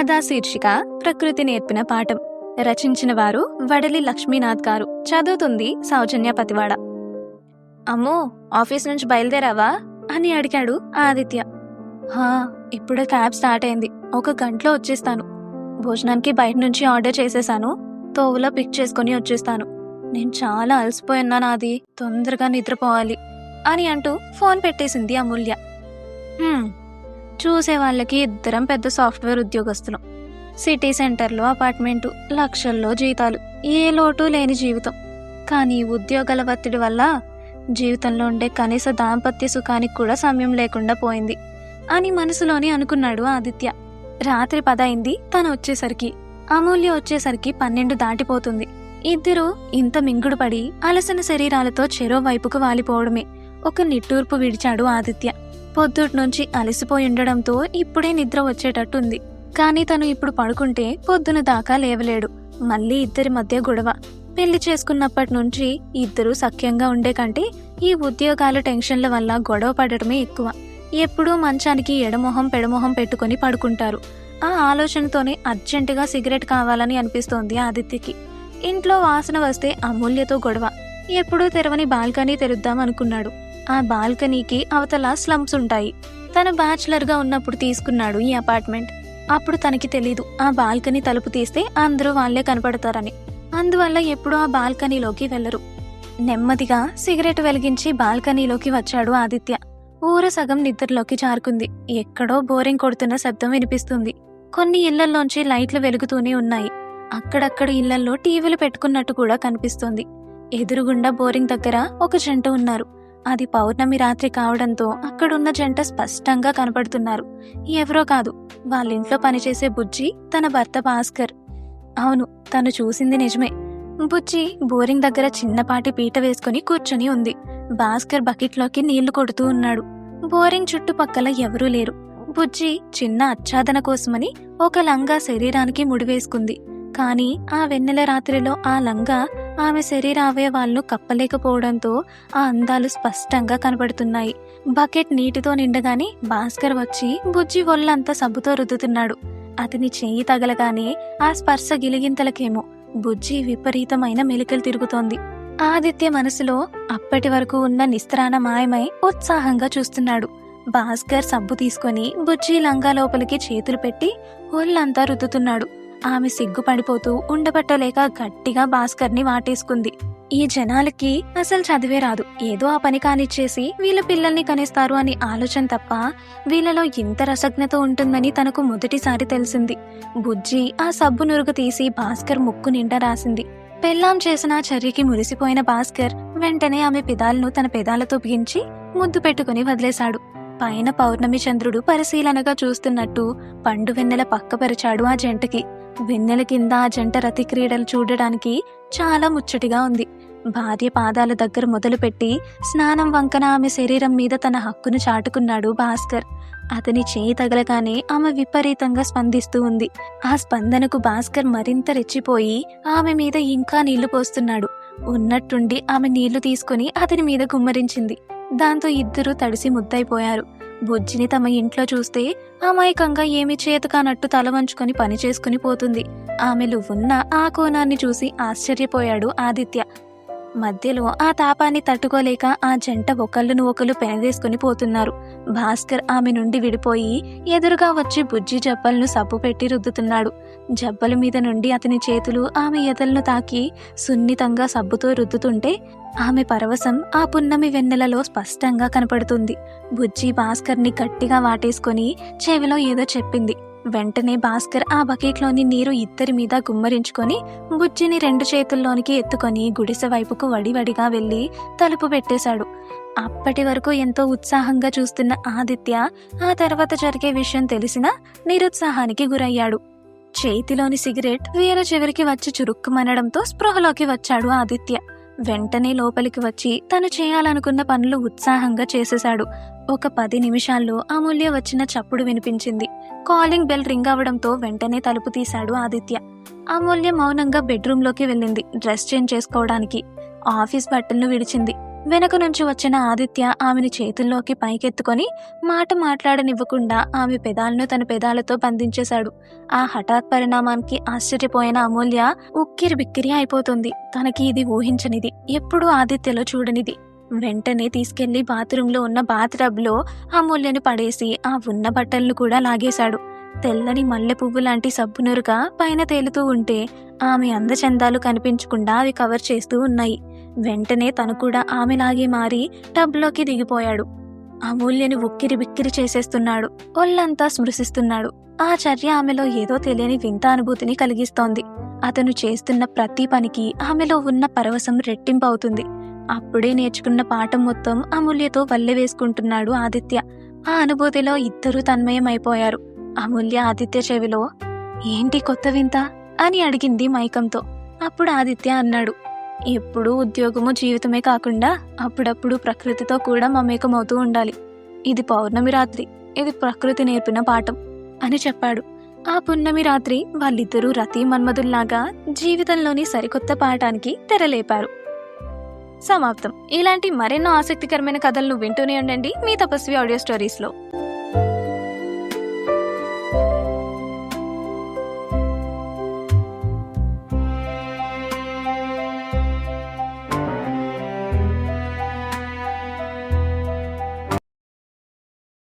కథా శీర్షిక ప్రకృతి నేర్పిన పాఠం. రచించిన వారు వడలి లక్ష్మీనాథ్ గారు. చదువుతుంది సౌజన్య పతివాడ. అమ్మో ఆఫీస్ నుంచి బయలుదేరావా? అని అడిగాడు ఆదిత్య. హా ఇప్పుడే క్యాబ్ స్టార్ట్ అయింది. ఒక గంటలో వచ్చేస్తాను. భోజనానికి బయట నుంచి ఆర్డర్ చేసేసాను. తోవులో పిక్ చేసుకుని వచ్చేస్తాను. నేను చాలా అలసిపోయినాను అది తొందరగా నిద్రపోవాలి. అని అంటూ ఫోన్ పెట్టేసింది అమూల్య. చూసే వాళ్ళకి ఇద్దరం పెద్ద సాఫ్ట్వేర్ ఉద్యోగస్తులం. సిటీ సెంటర్లో అపార్ట్మెంటు లక్షల్లో జీతాలు ఏ లోటు లేని జీవితం. కానీ ఉద్యోగాల ఒత్తిడి వల్ల జీవితంలో ఉండే కనీస దాంపత్య సుఖానికి కూడా సమయం లేకుండా పోయింది అని మనసులోని అనుకున్నాడు ఆదిత్య. రాత్రి పదైంది తను వచ్చేసరికి. అమూల్య వచ్చేసరికి పన్నెండు దాటిపోతుంది. ఇద్దరు ఇంత మింగుడుపడి అలసిన శరీరాలతో చెరో వైపుకు వాలిపోవడమే ఒక నిట్టూర్పు విడిచాడు ఆదిత్య. పొద్దుటి నుంచి అలసిపోయి ఉండడంతో ఇప్పుడే నిద్ర వచ్చేటట్టుంది. కానీ తను ఇప్పుడు పడుకుంటే పొద్దున దాకా లేవలేడు. మళ్ళీ ఇద్దరి మధ్య గొడవ. పెళ్ళి చేసుకున్నప్పటి నుంచి ఇద్దరూ సఖ్యంగా ఉండే కంటే ఈ ఉద్యోగాల టెన్షన్ల వల్ల గొడవ పడటమే ఎక్కువ. ఎప్పుడూ మంచానికి ఎడమొహం పెడమొహం పెట్టుకొని పడుకుంటారు. ఆ ఆలోచనతోనే అర్జెంటుగా సిగరెట్ కావాలని అనిపిస్తోంది ఆదిత్యకి. ఇంట్లో వాసన వస్తే అమూల్యతో గొడవ. ఎప్పుడూ తెరవని బాల్కనీ తెరుద్దాం అనుకున్నాడు. ఆ బాల్కనీకి అవతల స్లమ్స్ ఉంటాయి. తను బ్యాచులర్గా ఉన్నప్పుడు తీసుకున్నాడు ఈ అపార్ట్మెంట్. అప్పుడు తనకి తెలీదు ఆ బాల్కనీ తలుపు తీస్తే అందరూ వాళ్ళే కనపడతారని. అందువల్ల ఎప్పుడూ ఆ బాల్కనీలోకి వెళ్ళరు. నెమ్మదిగా సిగరెట్ వెలిగించి బాల్కనీలోకి వచ్చాడు ఆదిత్య. ఊర సగం నిద్రలోకి జారుకుంది. ఎక్కడో బోరింగ్ కొడుతున్న శబ్దం వినిపిస్తుంది. కొన్ని ఇళ్ళల్లోంచి లైట్లు వెలుగుతూనే ఉన్నాయి. అక్కడక్కడ ఇళ్ళల్లో టీవీలు పెట్టుకున్నట్టు కూడా కనిపిస్తుంది. ఎదురుగుండా బోరింగ్ దగ్గర ఒక జంట ఉన్నారు. అది పౌర్ణమి రాత్రి కావడంతో అక్కడున్న జంట స్పష్టంగా కనపడుతున్నారు. ఎవరో కాదు వాళ్ళింట్లో పనిచేసే బుజ్జి తన భర్త భాస్కర్. అవును తను చూసింది నిజమే. బుజ్జి బోరింగ్ దగ్గర చిన్నపాటి పీట వేసుకుని కూర్చొని ఉంది. భాస్కర్ బకెట్లోకి నీళ్ళు కొడుతూ ఉన్నాడు. బోరింగ్ చుట్టుపక్కల ఎవరూ లేరు. బుజ్జి చిన్న ఆచ్ఛాదన కోసమని ఒక లంగా శరీరానికి ముడివేసుకుంది కానీ ఆ వెన్నెల రాత్రిలో ఆ లంగా ఆమె శరీర అవయవాలను కప్పలేకపోవడంతో ఆ అందాలు స్పష్టంగా కనబడుతున్నాయి. బకెట్ నీటితో నిండగానే భాస్కర్ వచ్చి బుజ్జి ఒళ్ళంతా సబ్బుతో రుద్దుతున్నాడు. అతని చెయ్యి తగలగానే ఆ స్పర్శ గిలిగింతలకేమో బుజ్జి విపరీతమైన మెలికలు తిరుగుతోంది. ఆదిత్య మనసులో అప్పటి వరకు ఉన్న నిస్త్రాణ మాయమై ఉత్సాహంగా చూస్తున్నాడు. భాస్కర్ సబ్బు తీసుకొని బుజ్జి లంగా లోపలికి చేతులు పెట్టి ఒళ్ళంతా రుద్దుతున్నాడు. ఆమె సిగ్గుపడిపోతూ ఉండబట్టలేక గట్టిగా భాస్కర్ని వాటేసుకుంది. ఈ జనాలకి అసలు చదివే రాదు. ఏదో ఆ పని కానిచ్చేసి వీళ్ళ పిల్లల్ని కనేస్తారు అని ఆలోచన తప్ప వీళ్ళలో ఇంత రసజ్ఞత ఉంటుందని తనకు మొదటిసారి తెలిసింది. బుజ్జి ఆ సబ్బు నురుగు తీసి భాస్కర్ ముక్కు నిండా రాసింది. పెళ్ళాం చేసిన ఆ చర్యకి మురిసిపోయిన భాస్కర్ వెంటనే ఆమె పెదాలను తన పెదాలతో బిగించి ముద్దు పెట్టుకుని వదిలేశాడు. పైన పౌర్ణమి చంద్రుడు పరిశీలనగా చూస్తున్నట్టు పండు వెన్నెల పక్కపరిచాడు ఆ జంటకి. వెన్నెల కింద ఆ జంట రతి క్రీడలు చూడడానికి చాలా ముచ్చటిగా ఉంది. భార్య పాదాల దగ్గర మొదలుపెట్టి స్నానం వంకన ఆమె శరీరం మీద తన హక్కును చాటుకున్నాడు భాస్కర్. అతని చేయి తగలగానే ఆమె విపరీతంగా స్పందిస్తూ ఉంది. ఆ స్పందనకు భాస్కర్ మరింత రెచ్చిపోయి ఆమె మీద ఇంకా నీళ్ళు పోస్తున్నాడు. ఉన్నట్టుండి ఆమె నీళ్ళు తీసుకుని అతని మీద గుమ్మరించింది. దాంతో ఇద్దరూ తడిసి ముద్దైపోయారు బుజ్జిని తమ ఇంట్లో చూస్తే అమాయకంగా ఏమి చేతకానట్టు తల వంచుకొని పని చేసుకుని పోతుంది. ఆమెలు ఉన్న ఆ కోణాన్ని చూసి ఆశ్చర్యపోయాడు ఆదిత్య. మధ్యలో ఆ తాపాన్ని తట్టుకోలేక ఆ జంట ఒకళ్ళను ఒకళ్ళు పెనదేసుకుని పోతున్నారు. భాస్కర్ ఆమె నుండి విడిపోయి ఎదురుగా వచ్చి బుజ్జి జబ్బలను సబ్బు పెట్టి రుద్దుతున్నాడు. జబ్బల మీద నుండి అతని చేతులు ఆమె ఎదలను తాకి సున్నితంగా సబ్బుతో రుద్దుతుంటే ఆమె పరవశం ఆ పున్నమి వెన్నెలలో స్పష్టంగా కనపడుతుంది. బుజ్జి భాస్కర్ని గట్టిగా వాటేసుకొని చెవిలో ఏదో చెప్పింది. వెంటనే భాస్కర్ ఆ బకెట్లోని నీరు ఇద్దరి మీద గుమ్మరించుకొని బుజ్జిని రెండు చేతుల్లోనికి ఎత్తుకొని గుడిసె వైపుకు వడివడిగా వెళ్ళి తలుపు పెట్టేశాడు. అప్పటి వరకు ఎంతో ఉత్సాహంగా చూస్తున్న ఆదిత్య ఆ తర్వాత జరిగే విషయం తెలిసినా నిరుత్సాహానికి గురయ్యాడు. చేతిలోని సిగరెట్ వేరే చివరికి వచ్చి చురుక్కుమనడంతో స్పృహలోకి వచ్చాడు ఆదిత్య. వెంటనే లోపలికి వచ్చి తను చేయాలనుకున్న పనులు ఉత్సాహంగా చేసేశాడు. ఒక పది నిమిషాల్లో అమూల్య వచ్చిన చప్పుడు వినిపించింది. కాలింగ్ బెల్ రింగ్ అవడంతో వెంటనే తలుపు తీశాడు ఆదిత్య. అమూల్య మౌనంగా బెడ్రూమ్లోకి వెళ్ళింది డ్రెస్ చేంజ్ చేసుకోవడానికి. ఆఫీస్ బట్టలను విడిచింది. వెనక నుంచి వచ్చిన ఆదిత్య ఆమెను చేతుల్లోకి పైకెత్తుకొని మాట మాట్లాడనివ్వకుండా ఆమె పెదాలను తన పెదాలతో బంధించేశాడు. ఆ హఠాత్ పరిణామానికి ఆశ్చర్యపోయిన అమూల్య ఉక్కిరి బిక్కిరి అయిపోతుంది. తనకి ఇది ఊహించనిది. ఎప్పుడూ ఆదిత్యలో చూడనిది. వెంటనే తీసుకెళ్ళి బాత్రూంలో ఉన్న బాత్రబ్లో అమూల్యను పడేసి ఆ ఉన్న బట్టలను కూడా లాగేశాడు. తెల్లని మల్లె పువ్వు లాంటి సబ్బునురుగా పైన తేలుతూ ఉంటే ఆమె అందచందాలు కనిపించకుండా అవి కవర్ చేస్తూ ఉన్నాయి. వెంటనే తను కూడా ఆమెలాగే మారి టబ్లోకి దిగిపోయాడు. అమూల్యని ఉక్కిరి బిక్కిరి చేసేస్తున్నాడు. ఒళ్ళంతా స్మృశిస్తున్నాడు. ఆ చర్య ఆమెలో ఏదో తెలియని వింత అనుభూతిని కలిగిస్తోంది. అతను చేస్తున్న ప్రతి పనికి ఆమెలో ఉన్న పరవశం రెట్టింపవుతుంది. అప్పుడే నేర్చుకున్న పాఠం మొత్తం అమూల్యతో వల్లె వేసుకుంటున్నాడు ఆదిత్య. ఆ అనుభూతిలో ఇద్దరూ తన్మయమైపోయారు. అమూల్య ఆదిత్య చెవిలో ఏంటి కొత్త వింత? అని అడిగింది మైకంతో. అప్పుడు ఆదిత్య అన్నాడు ఎప్పుడూ ఉద్యోగము జీవితమే కాకుండా అప్పుడప్పుడు ప్రకృతితో కూడా మమేకమవుతూ ఉండాలి. ఇది పౌర్ణమి రాత్రి ఇది ప్రకృతి నేర్పిన పాఠం అని చెప్పాడు. ఆ పున్నమి రాత్రి వాళ్ళిద్దరూ రతి మన్మధుల్లాగా జీవితంలోని సరికొత్త పాఠానికి తెరలేపారు. సమాప్తం. ఇలాంటి మరెన్నో ఆసక్తికరమైన కథలను వింటూనే ఉండండి మీ తపస్వి ఆడియో స్టోరీస్లో.